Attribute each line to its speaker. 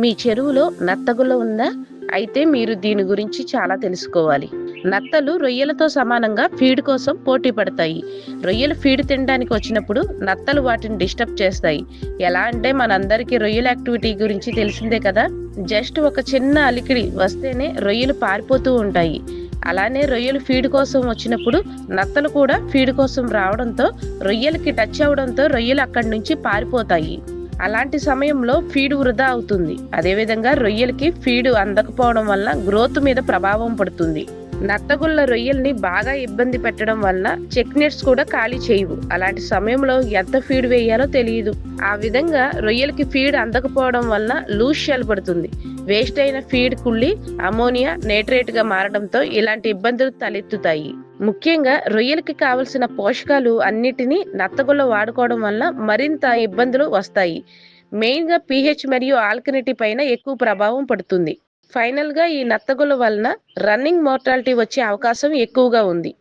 Speaker 1: మీ చెరువులో నత్తగుల్ల ఉందా? అయితే మీరు దీని గురించి చాలా తెలుసుకోవాలి. నత్తలు రొయ్యలతో సమానంగా ఫీడ్ కోసం పోటీ పడతాయి. రొయ్యలు ఫీడ్ తినడానికి వచ్చినప్పుడు నత్తలు వాటిని డిస్టర్బ్ చేస్తాయి. ఎలా అంటే మనందరికీ రొయ్యల యాక్టివిటీ గురించి తెలిసిందే కదా? జస్ట్ ఒక చిన్న అలికిడి వస్తేనే రొయ్యలు పారిపోతూ ఉంటాయి. అలానే రొయ్యలు ఫీడ్ కోసం వచ్చినప్పుడు నత్తలు కూడా ఫీడ్ కోసం రావడంతో రొయ్యలకి టచ్ అవడంతో రొయ్యలు అక్కడి నుంచి పారిపోతాయి. అలాంటి సమయంలో ఫీడ్ వృధా అవుతుంది. అదేవిధంగా రొయ్యలకి ఫీడ్ అందకపోవడం వల్ల గ్రోత్ మీద ప్రభావం పడుతుంది. నత్తగుల్ల రొయ్యల్ని బాగా ఇబ్బంది పెట్టడం వల్ల చెక్ నెట్స్ కూడా ఖాళీ చేయవు. అలాంటి సమయంలో ఎంత ఫీడ్ వేయాలో తెలియదు. ఆ విధంగా రొయ్యలకి ఫీడ్ అందకపోవడం వల్ల లూజ్ షెల్ పడుతుంది. వేస్ట్ అయిన ఫీడ్ కుళ్ళి అమోనియా నేట్రేట్గా మారడంతో ఇలాంటి ఇబ్బందులు తలెత్తుతాయి. ముఖ్యంగా రొయ్యలకి కావలసిన పోషకాలు అన్నిటినీ నత్తగుల్ల వాడుకోవడం వల్ల మరింత ఇబ్బందులు వస్తాయి. మెయిన్గా పీహెచ్ మరియు ఆల్కనిటీ పైన ఎక్కువ ప్రభావం పడుతుంది. ఫైనల్గా ఈ నత్తగుల వలన రన్నింగ్ మోర్టాలిటీ వచ్చే అవకాశం ఎక్కువగా ఉంది.